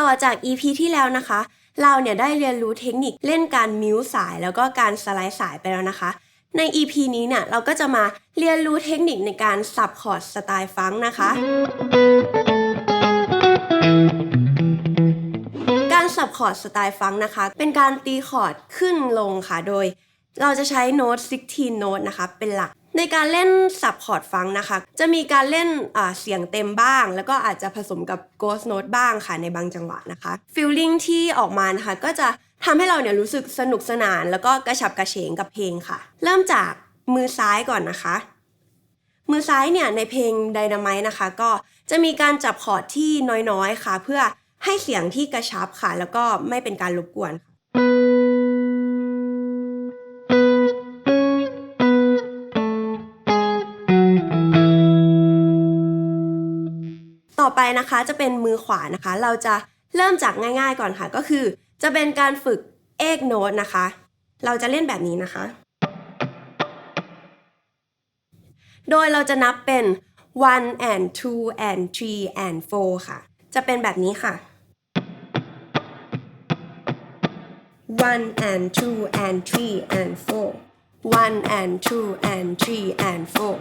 ต่อจาก EP ที่แล้วนะคะ เราเนี่ยได้เรียนรู้เทคนิคเล่นการมิวสายแล้วก็การสไลด์สายไปแล้วนะคะ ใน EP นี้เนี่ยเราก็จะมาเรียนรู้เทคนิคในการสับคอร์ดสไตล์ฟังนะคะ การสับคอร์ดสไตล์ฟังนะคะ เป็นการตีคอร์ดขึ้นลงค่ะโดย เราจะใช้โน้ต16โน้ตนะคะเป็นหลัก ในการเล่นสับคอร์ดฟังนะคะ จะมีการเล่นเสียงเต็มบ้าง แล้วก็อาจจะผสมกับ ghost note บ้างค่ะในบางจังหวะนะคะ feeling ที่ออกมานะคะก็จะทำให้เราเนี่ยรู้สึกสนุกสนาน แล้วก็กระฉับกระเฉงกับเพลงค่ะ เริ่มจากมือซ้ายก่อนนะคะ มือซ้ายเนี่ยในเพลง Dynamite นะคะ ก็จะมีการจับคอร์ดที่น้อยๆค่ะ เพื่อให้เสียงที่กระชับค่ะ แล้วก็ไม่เป็นการรบกวนค่ะ อไปนะคะจะเป็นมือขวานะคะ เราจะเริ่มจากง่าย ๆก่อนค่ะ ก็คือ จะเป็นการฝึกเอกโน้ตนะคะ เราจะเล่นแบบนี้นะคะ โดยเราจะนับเป็น one and two and three and four ค่ะ จะเป็นแบบนี้ค่ะ one and two and three and four one and two and three and four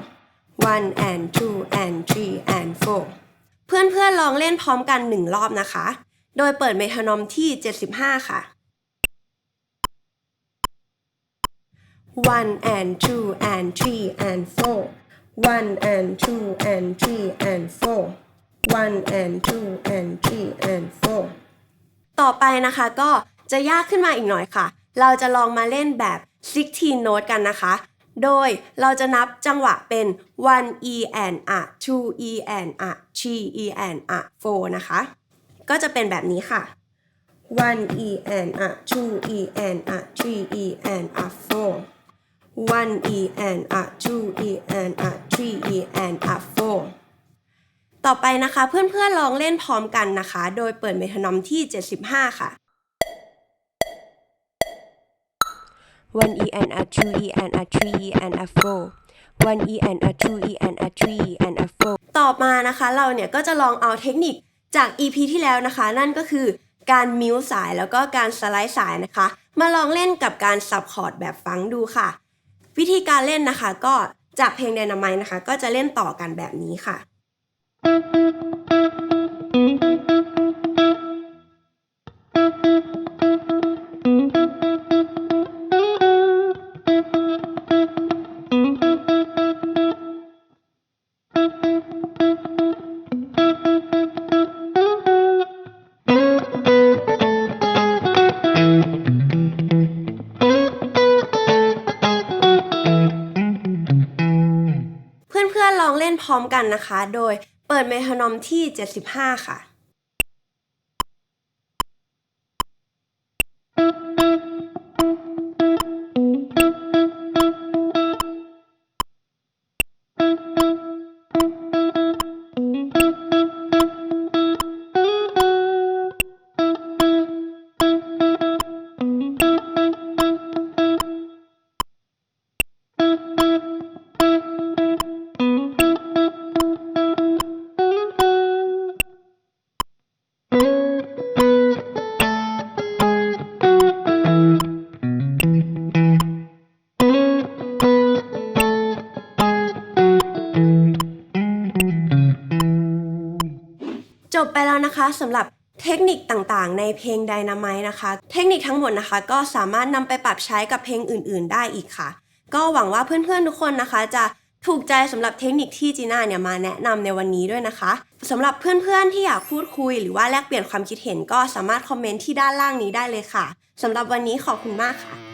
one and two and three and four เพื่อนๆลองเล่นพร้อมกันหนึ่งรอบนะคะ โดยเปิดเมทานอมที่ 75 ค่ะ one and two and three and four one and two and three and four one and two and three and four ต่อไปนะคะก็จะยากขึ้นมาอีกหน่อยค่ะ เราจะลองมาเล่นแบบ16โน้ตกันนะคะ โดยเราจะนับจังหวะเป็น one e and a 2 e and a 3 e and a 4นะคะ ก็จะเป็นแบบนี้ค่ะ one e and a 2 e and a 3 e and a 4 one e and a 2 e and a 3 e and a 4ต่อไปนะคะเพื่อนๆลองเล่นพร้อมกันนะคะ โดยเปิดเมทานอมที่ 75 ค่ะ one e and a two e and a three and a four one e and a two e and a three and a four ต่อมานะคะเราเนี่ยก็จะลองเอาเทคนิคจาก EP ที่แล้วนะคะ นั่นก็คือการมิวสายแล้วก็การสไลด์สายนะคะ มาลองเล่นกับการสับคอร์ดแบบฟังดูค่ะ วิธีการเล่นนะคะก็จากเพลง Dynamite นะคะ ก็จะเล่นต่อกันแบบนี้ค่ะ ล่นพร้อมกันนะคะ โดยเปิดเมทานอมที่ 75 ค่ะ จบไปแล้วนะคะสำหรับเทคนิคต่างๆ ในเพลง Dynamite นะคะ เทคนิคทั้งหมดนะคะ ก็สามารถนำไปปรับใช้กับเพลงอื่น ๆ ได้อีกค่ะ ก็หวังว่าเพื่อนๆทุกคนนะคะ จะถูกใจสำหรับเทคนิคที่จีน่าเนี่ยมาแนะนำในวันนี้ด้วยนะคะสำหรับเพื่อนๆที่อยากพูดคุย หรือว่าแลกเปลี่ยนความคิดเห็นก็สามารถคอมเมนต์ที่ด้านล่างนี้ได้เลยค่ะสำหรับวันนี้ขอบคุณมากค่ะ